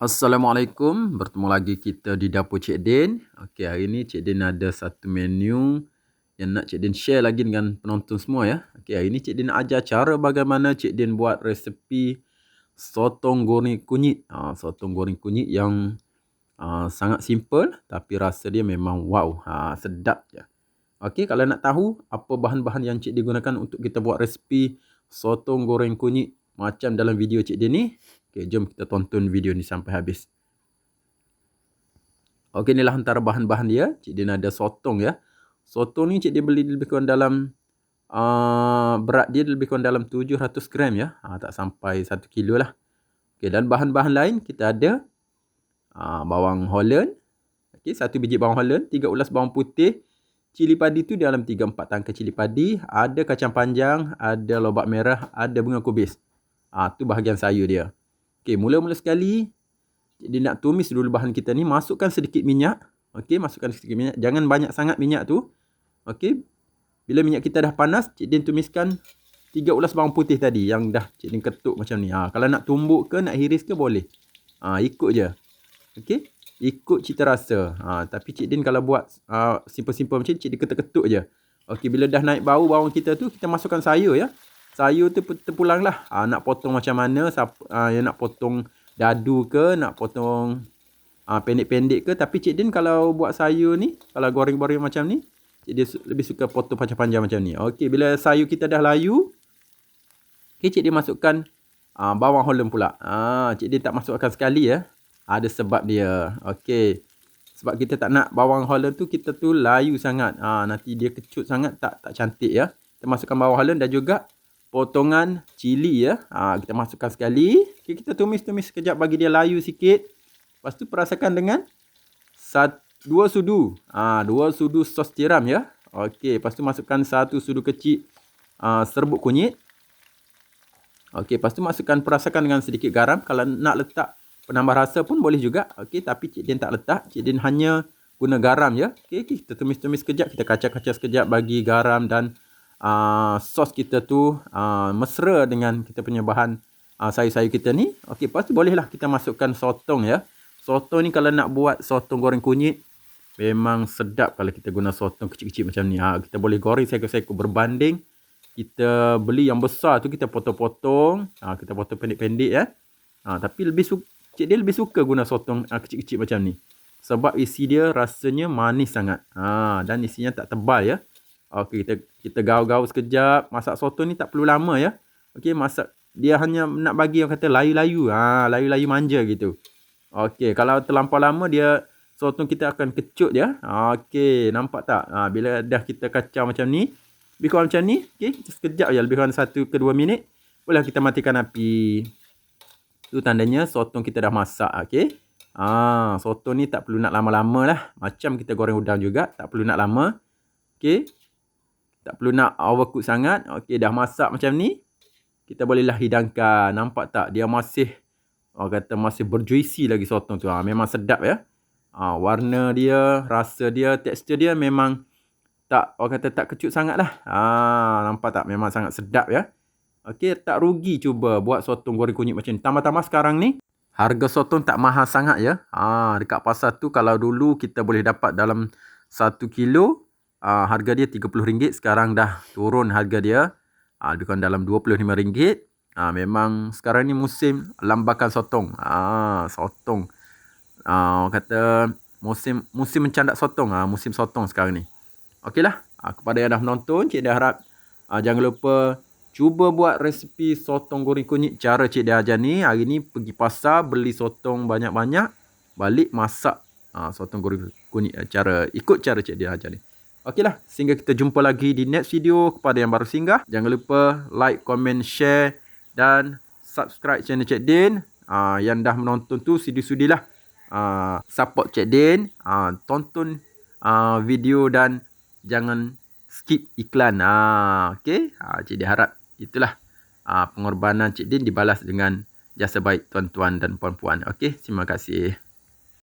Assalamualaikum, bertemu lagi kita di dapur Cik Din. Okey, hari ni Cik Din ada satu menu yang nak Cik Din share lagi dengan penonton semua ya. Okey, hari ni Cik Din nak ajar cara bagaimana Cik Din buat resepi sotong goreng kunyit. Ha, sotong goreng kunyit yang ha, sangat simple tapi rasa dia memang wow, ha, sedap je. Okey, kalau nak tahu apa bahan-bahan yang Cik Din gunakan untuk kita buat resepi sotong goreng kunyit macam dalam video Cik Din ni, Okay, jom kita tonton video ni sampai habis. Okey, inilah antara bahan-bahan dia. Cik Din ada sotong ya. Sotong ni Cik Din beli lebih kurang dalam uh, berat dia lebih kurang dalam 700 gram ya. Ha, tak sampai 1 kilo lah. Okey, dan bahan-bahan lain kita ada uh, bawang holland. Okey, satu biji bawang holland, tiga ulas bawang putih. Cili padi tu dalam 3-4 tangkai cili padi. Ada kacang panjang, ada lobak merah, ada bunga kubis. Ah, tu bahagian sayur dia. Okey, mula-mula sekali dia nak tumis dulu bahan kita ni, masukkan sedikit minyak. Okey, masukkan sedikit minyak. Jangan banyak sangat minyak tu. Okey. Bila minyak kita dah panas, Cik Din tumiskan tiga ulas bawang putih tadi yang dah Cik Din ketuk macam ni. Ha, kalau nak tumbuk ke, nak hiris ke boleh. Ha, ikut je. Okey. Ikut cita rasa. Ha, tapi Cik Din kalau buat uh, simple-simple macam ni, Cik Din ketuk-ketuk je. Okey, bila dah naik bau bawang kita tu, kita masukkan sayur ya sayur tu terpulang lah. Ha, nak potong macam mana, siapa, ha, yang nak potong dadu ke, nak potong ha, pendek-pendek ke. Tapi Cik Din kalau buat sayur ni, kalau goreng-goreng macam ni, Cik Din lebih suka potong panjang-panjang macam ni. Okey, bila sayur kita dah layu, okay, Cik Din masukkan ha, bawang holland pula. Ha, Cik Din tak masukkan sekali ya. Ada sebab dia. Okey. Sebab kita tak nak bawang holland tu kita tu layu sangat. Ha, nanti dia kecut sangat tak tak cantik ya. Kita masukkan bawang holland dan juga potongan cili ya. Ha, kita masukkan sekali. Okay, kita tumis-tumis sekejap bagi dia layu sikit. Lepas tu perasakan dengan satu, dua sudu. Ha, dua sudu sos tiram ya. Okey, lepas tu masukkan satu sudu kecil uh, serbuk kunyit. Okey, lepas tu masukkan perasakan dengan sedikit garam. Kalau nak letak penambah rasa pun boleh juga. Okey, tapi Cik Din tak letak. Cik Din hanya guna garam ya. Okey, kita tumis-tumis sekejap. Kita kacau-kacau sekejap bagi garam dan uh, sos kita tu uh, mesra dengan kita punya bahan uh, sayur-sayur kita ni. Okey, lepas tu bolehlah kita masukkan sotong ya. Sotong ni kalau nak buat sotong goreng kunyit memang sedap kalau kita guna sotong kecil-kecil macam ni. Ha, kita boleh goreng seekor-seekor berbanding kita beli yang besar tu kita potong-potong, ha, kita potong pendek-pendek ya. Ha, tapi lebih suka cik dia lebih suka guna sotong ha, kecil-kecil macam ni. Sebab isi dia rasanya manis sangat. Ha, dan isinya tak tebal ya. Okey, kita kita gaul-gaul sekejap. Masak soto ni tak perlu lama ya. Okey, masak dia hanya nak bagi orang kata layu-layu. Ha, layu-layu manja gitu. Okey, kalau terlampau lama dia soto kita akan kecut ya. Okey, nampak tak? Ha, bila dah kita kacau macam ni, lebih kurang macam ni, okey, sekejap je lebih kurang 1 ke 2 minit, boleh kita matikan api. Tu tandanya sotong kita dah masak, okey. Ha, soto ni tak perlu nak lama-lama lah. Macam kita goreng udang juga, tak perlu nak lama. Okey. Tak perlu nak overcook sangat. Okey, dah masak macam ni. Kita bolehlah hidangkan. Nampak tak? Dia masih, orang kata masih berjuicy lagi sotong tu. Ha, memang sedap ya. Ha, warna dia, rasa dia, tekstur dia memang tak, orang kata tak kecut sangat lah. Ha, nampak tak? Memang sangat sedap ya. Okey, tak rugi cuba buat sotong goreng kunyit macam ni. Tambah-tambah sekarang ni, harga sotong tak mahal sangat ya. Ha, dekat pasar tu kalau dulu kita boleh dapat dalam 1 kilo, uh, harga dia RM30 sekarang dah turun harga dia. Uh, lebih kurang dalam RM25 uh, memang sekarang ni musim lambakan sotong. Uh, sotong. Uh, kata musim musim mencandak sotong. Uh, musim sotong sekarang ni. Okeylah uh, kepada yang dah menonton cik dah harap uh, jangan lupa cuba buat resepi sotong goreng kunyit cara cik dah ajar ni. Hari ni pergi pasar beli sotong banyak-banyak balik masak uh, sotong goreng kunyit cara ikut cara cik dia ajar ni Okeylah, sehingga kita jumpa lagi di next video kepada yang baru singgah. Jangan lupa like, comment, share dan subscribe channel Cik Din. Uh, yang dah menonton tu sudi-sudilah uh, support Cik Din. Uh, tonton uh, video dan jangan skip iklan. Uh, okay, uh, Cik Din harap itulah uh, pengorbanan Cik Din dibalas dengan jasa baik tuan-tuan dan puan-puan. Okey, terima kasih.